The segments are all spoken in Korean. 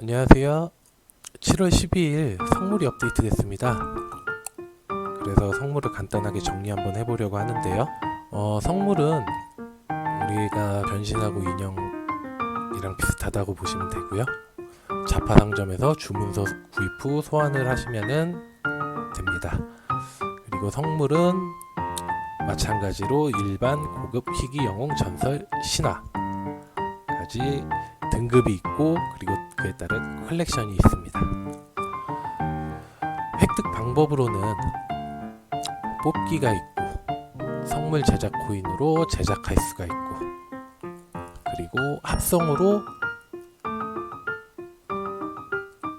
안녕하세요. 7월 12일 성물이 업데이트 됐습니다. 그래서 성물을 간단하게 정리 한번 해보려고 하는데요. 어, 성물은 우리가 변신하고 인형이랑 비슷하다고 보시면 되고요. 자파 상점에서 주문서 구입 후 소환을 하시면은 됩니다. 그리고 성물은 마찬가지로 일반, 고급, 희귀, 영웅, 전설, 신화까지 등급이 있고 그리고 그에 따른 컬렉션이 있습니다. 획득 방법으로는 뽑기가 있고 성물 제작 코인으로 제작할 수가 있고 그리고 합성으로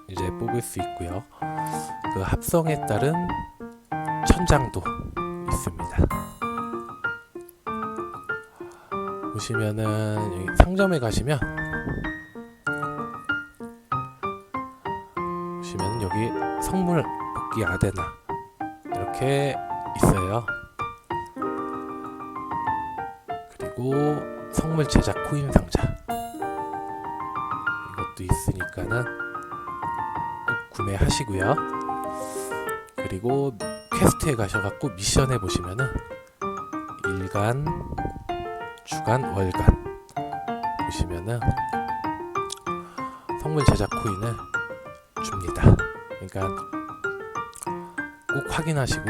이제 뽑을 수 있고요. 그 합성에 따른 천장도 있습니다. 보시면은 상점에 가시면 여기 성물 복귀 아데나 이렇게 있어요. 그리고 성물 제작 코인 상자 이것도 있으니까는 꼭 구매하시고요. 그리고 퀘스트에 가셔갖고 미션 해보시면은 일간, 주간, 월간 보시면은 성물 제작 코인을 줍니다. 그러니까 꼭 확인하시고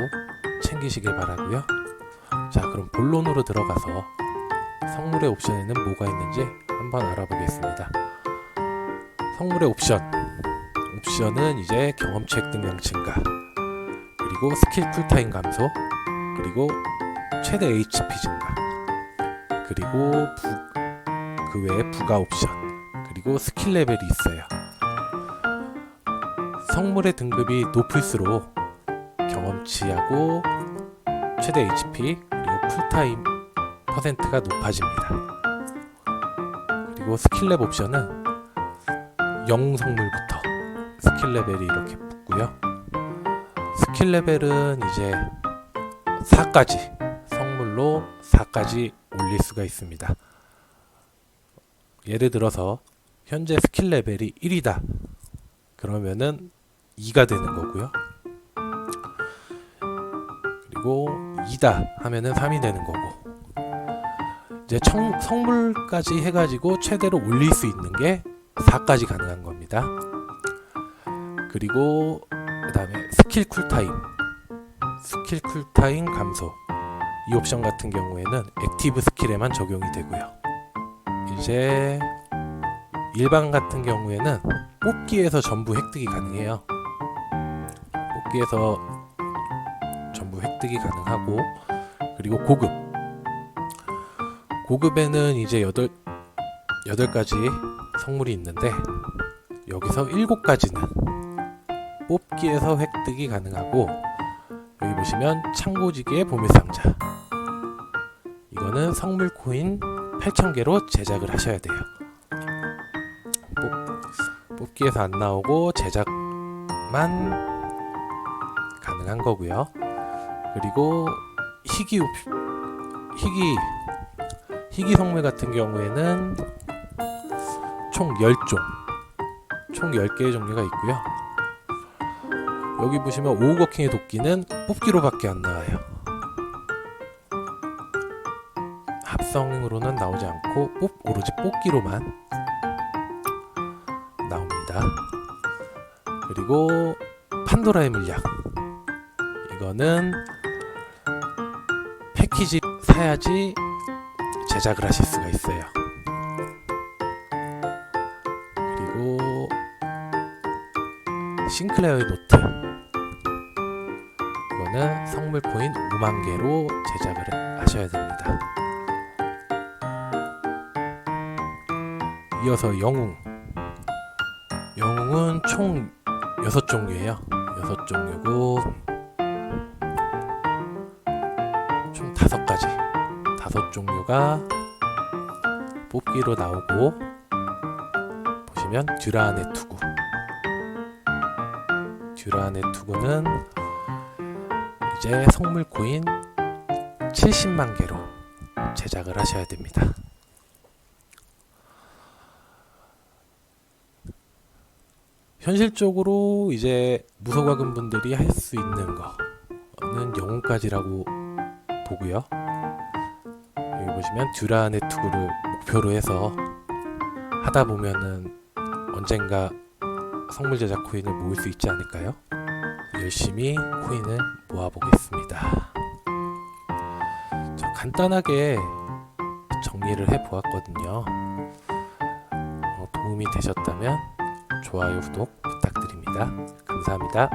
챙기시길 바라고요. 자, 그럼 본론으로 들어가서 성물의 옵션에는 뭐가 있는지 한번 알아보겠습니다. 성물의 옵션. 옵션은 이제 경험치 획득 량 증가, 그리고 스킬 쿨타임 감소, 그리고 최대 HP 증가, 그리고 부, 그 외에 부가 옵션, 그리고 스킬 레벨이 있어요. 성물의 등급이 높을수록 경험치하고 최대 HP 그리고 쿨타임 퍼센트가 높아집니다. 그리고 스킬랩 옵션은 영웅 성물부터 스킬 레벨이 이렇게 붙고요. 스킬 레벨은 이제 4까지 성물로 4까지 올릴 수가 있습니다. 예를 들어서 현재 스킬 레벨이 1이다. 그러면은 2가 되는 거고요. 그리고 2다 하면은 3이 되는 거고. 이제 청, 성물까지 해가지고 최대로 올릴 수 있는 게 4까지 가능한 겁니다. 그리고 그 다음에 스킬 쿨타임. 스킬 쿨타임 감소. 이 옵션 같은 경우에는 액티브 스킬에만 적용이 되고요. 이제 일반 같은 경우에는 뽑기에서 전부 획득이 가능해요. 뽑기에서 전부 획득이 가능하고 그리고 고급 고급에는 이제 여덟 여덟 가지 성물이 있는데 여기서 일곱 가지는 뽑기에서 획득이 가능하고 여기 보시면 창고지기의 보물상자 이거는 성물 코인 8,000개로 제작을 하셔야 돼요. 뽑, 뽑기에서 안 나오고 제작만 가능한 거고요. 그리고 희귀 옵- 희귀 희귀 성물 같은 경우에는 총 10종 총 10개의 종류가 있고요. 여기 보시면 오우거킹의 도끼는 뽑기로밖에 안 나와요. 합성으로는 나오지 않고 뽑 오로지 뽑기로만 나옵니다. 그리고 판도라의 물약 이거는 패키지 사야지 제작을 하실 수가 있어요. 그리고 싱클레어의 노트 이거는 성물 코인 5만 개로 제작을 하셔야 됩니다. 이어서 영웅 영웅은 총 6종류예요. 6종류고 5종류가 뽑기로 나오고 보시면 듀라안의 투구 듀라안의 투구는 이제 성물 코인 70만 개로 제작을 하셔야 됩니다. 현실적으로 이제 무소과금 분들이 할 수 있는 거는 영혼까지라고 보고요. 보시면 듀라 네트워크를 목표로 해서 하다 보면은 언젠가 성물 제작 코인을 모을 수 있지 않을까요? 열심히 코인을 모아보겠습니다. 자, 간단하게 정리를 해 보았거든요. 어, 도움이 되셨다면 좋아요, 구독 부탁드립니다. 감사합니다.